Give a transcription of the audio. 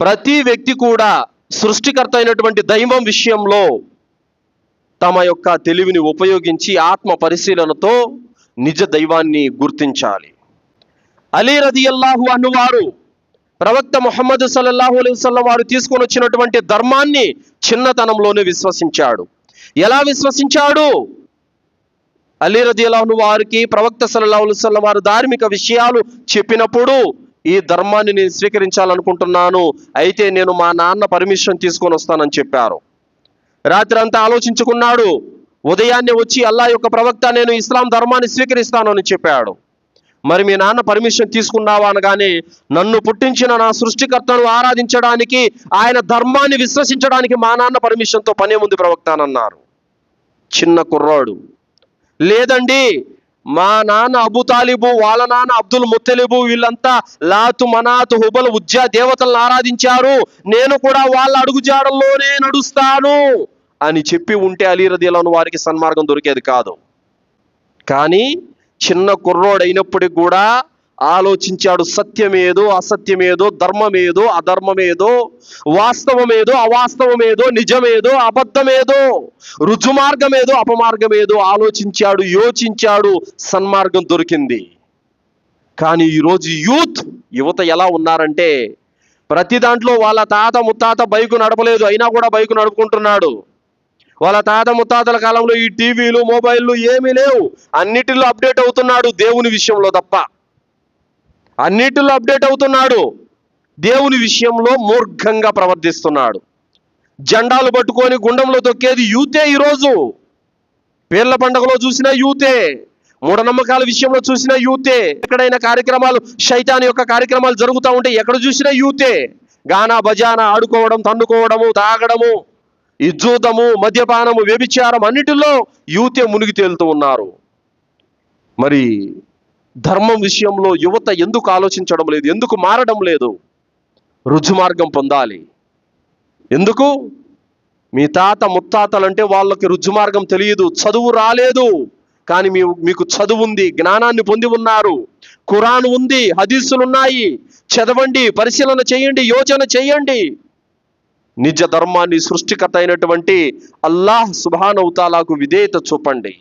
ప్రతి వ్యక్తి కూడా సృష్టికర్త అయినటువంటి దైవం విషయంలో తమ యొక్క తెలివిని ఉపయోగించి ఆత్మ పరిశీలనతో నిజ దైవాన్ని గుర్తించాలి. అలీ రదియల్లాహు అన్నవారు ప్రవక్త ముహమ్మద్ సల్లల్లాహు అలైవల్లం వారు తీసుకొని వచ్చినటువంటి ధర్మాన్ని చిన్నతనంలోనే విశ్వసించాడు. ఎలా విశ్వసించాడు? అలీ రదియల్లాహు వారికి ప్రవక్త సల్లల్లాహు అలైవల్లం వారు ధార్మిక విషయాలు చెప్పినప్పుడు ఈ ధర్మాన్ని నేను స్వీకరించాలనుకుంటున్నాను. అయితే నేను మా నాన్న పర్మిషన్ తీసుకొని వస్తానని చెప్పారు. రాత్రి అంతా ఆలోచించుకున్నాడు. ఉదయాన్నే వచ్చి అల్లా యొక్క ప్రవక్త నేను ఇస్లాం ధర్మాన్ని స్వీకరిస్తాను అని చెప్పాడు. మరి మీ నాన్న పర్మిషన్ తీసుకున్నావా అనగానే నన్ను పుట్టించిన నా సృష్టికర్తను ఆరాధించడానికి ఆయన ధర్మాన్ని విశ్వసించడానికి మా నాన్న పర్మిషన్తో పనే ముందు ప్రవక్త అన్నారు. చిన్న కుర్రాడు. లేదండి మా నాన్న అబు తాలిబు వాళ్ళ నాన్న అబ్దుల్ ముత్తలిబు వీళ్ళంతా లాతు మనాతు హుబల్ ఉజ్జా దేవతలను ఆరాధించారు. నేను కూడా వాళ్ళ అడుగుజాడల్లోనే నడుస్తాను అని చెప్పి ఉంటే అలీరదీలను వారికి సన్మార్గం దొరికేది కాదు. కానీ చిన్న కుర్రోడైనప్పటికి కూడా ఆలోచించాడు సత్యమేదో అసత్యమేదో ధర్మమేదో అధర్మమేదో వాస్తవమేదో అవాస్తవమేదో నిజమేదో అబద్ధమేదో రుజుమార్గమేదో అపమార్గమేదో ఆలోచించాడు యోచించాడు సన్మార్గం దొరికింది. కానీ ఈరోజు యూత్ యువత ఎలా ఉన్నారంటే ప్రతి దాంట్లో వాళ్ళ తాత ముత్తాత బైకు నడపలేదు అయినా కూడా బైకు నడుపుకుంటున్నాడు. వాళ్ళ తాత ముత్తాతల కాలంలో ఈ టీవీలు మొబైల్లు ఏమీ లేవు. అన్నిటిలో అప్డేట్ అవుతున్నాడు దేవుని విషయంలో తప్ప. అన్నిటిలో అప్డేట్ అవుతున్నాడు. దేవుని విషయంలో మూర్ఘంగా ప్రవర్తిస్తున్నాడు. జెండాలు పట్టుకొని గుండంలో తొక్కేది యూతే ఈరోజు. పేర్ల పండగలో చూసిన యూతే మూఢనమ్మకాల విషయంలో చూసిన యూతే ఎక్కడైనా కార్యక్రమాలు శైతాన్ యొక్క కార్యక్రమాలు జరుగుతూ ఉంటే ఎక్కడ చూసినా యూతే. గానా బజానా ఆడుకోవడం తన్నుకోవడము తాగడము ఇజ్జూతము మద్యపానము వ్యభిచారం అన్నిటిలో యూతే మునిగి తేలుతూ ఉన్నారు. మరి ధర్మం విషయంలో యువత ఎందుకు ఆలోచించడం లేదు? ఎందుకు మారడం లేదు? రుజుమార్గం పొందాలి. ఎందుకు? మీ తాత ముత్తాతలంటే వాళ్ళకి రుజుమార్గం తెలియదు. చదువు రాలేదు. కానీ మీ మీకు చదువు ఉంది జ్ఞానాన్ని పొంది ఉన్నారు. ఖురాన్ ఉంది హదీసులు ఉన్నాయి. చదవండి పరిశీలన చేయండి యోచన చేయండి. నిజ ధర్మాన్ని సృష్టికర్త అయినటువంటి అల్లాహ్ సుబానవుతాలాకు విధేయత చూపండి.